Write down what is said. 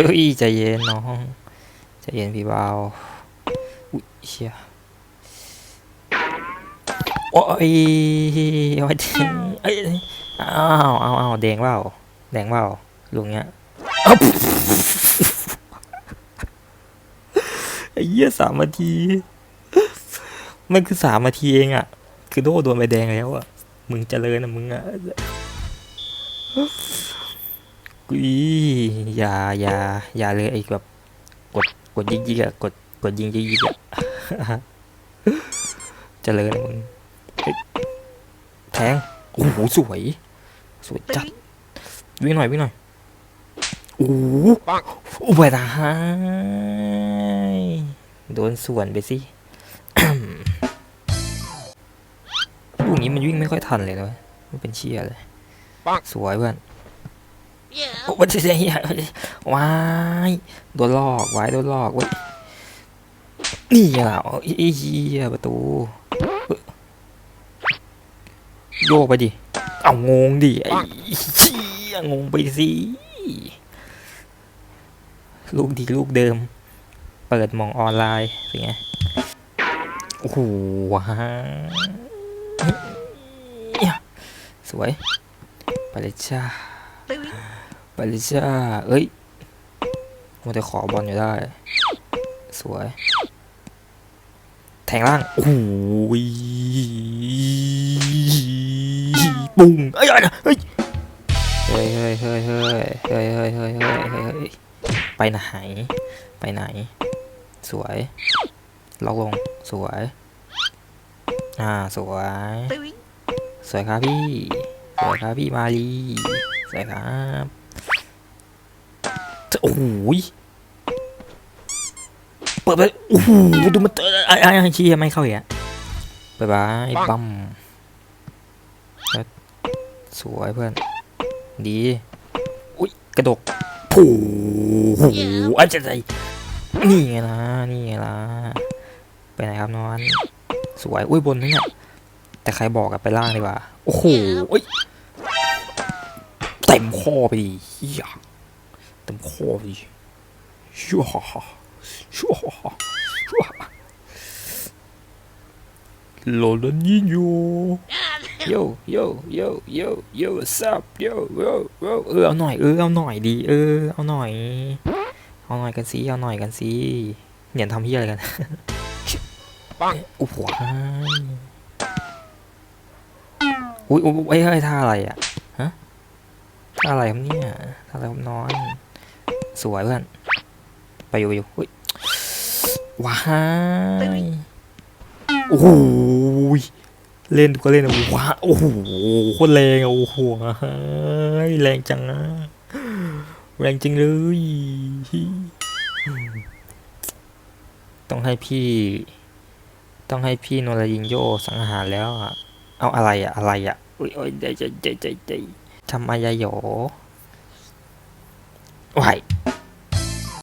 เฮ้ยใจเย็นน้องใจเย็นพี่เบาอุ้ยเชียโอ้ยโอ้ยเอ้ยอ้าวอ้าวอ้าวแดงเปล่าแดงเปล่าลุงเนี้ยไอ้เหี้ยสามนาทีมันคือสามนาทีเองอะคือโดโดนใบแดงแล้วอะมึงเจริญนะมึงอะ กุยอย่าอย่าอย่าเลยไอ้แบบกดกดยิงยิงอะกดกดยิงยิงยิงอะเจริญนะมึงเฮ้ยแทงโอ้โหสวย สวยจัดวิ่งหน่อยวิ่งหน่อยโอ้โหอุบัติเหตุโดนส่วนไปสิลูกนี้มันวิ่งไม่ค่อยทันเลยนะเว้ยมันเป็นเชี่ยเลยสวยเพื่อน โอ้วันเสียว้ายโดนลอกไว้โดนลอกเว้ยนี่ไงล่ะไอ้เหี้ยประตูโยกไปดิ เอางงดิไอ้เชี่ยงงไปสิลูกดีลูกเดิม เปิดมองออนไลน์เป็นไงโอ้โหว้ายสวย ไปเลยจ้า ไปเลยจ้าเอ้ยมัวแต่ขอบอลอยู่ได้ สวย แทงล่าง โอ้โหยปุ้งเอ้ยเอ้ยเฮ้ยเฮ้ยเฮ้ยเฮ้ยเฮ้ยเฮ้ยเฮ้ยเฮ้ยเฮ้ยเฮ้ยไปไหน ไปไหน สวย ล็อกลง สวย อ่า สวย สวยครับพี่ สวยครับพี่มาลีสวยครับโอ้โหยเปิดไปโอ้โหดูมันเตะไอ้ไอ้ไอ้เชี้ยไม่เข้าอีกอะบายบายบัมแล้วสวยเพื่อน ดี อุ้ยกระดกโอ้โหไอ้เจ๊ใจนี่ไงล่ะนี่ไงล่ะไปไหนครับนอน สวย อุ้ยบนนี่เนี่ยแต่ใครบอกกับไปล่างดีกว่า โอ้โหเอ้ยเต็มข้อไปดิเฮียเต็มข้อไปดิชัวชัวชัวโลลันยินโยโยโยโยโยโยซับโยโยโยเออเอาหน่อยเออเอาหน่อยดีเออเอาหน่อย เอาหน่อยกันสิเอาหน่อยกันสิเนี่ยทำเฮียอะไรกันปังโอ้โห อุ้ยอุ้ยอุ้ยเฮ้ยท่าอะไรอะฮะท่าอะไรครับเนี่ยท่าอะไรครับนอนสวยเพื่อนไปอยู่ไปอยู่อุ้ยว้ายโอ้โหยเล่นก็เล่นว้าโอ้โหโคตรแรงอะโอ้โหเฮ้ยแรงจังนะแรงจริงเลยต้องให้พี่ ต้องให้พี่โนรายิงโยสังหารแล้วอะ เอาอะไรอะอะไรอะอุ้ยโอ้ยใจใจใจใจใจทำอายายโหวาย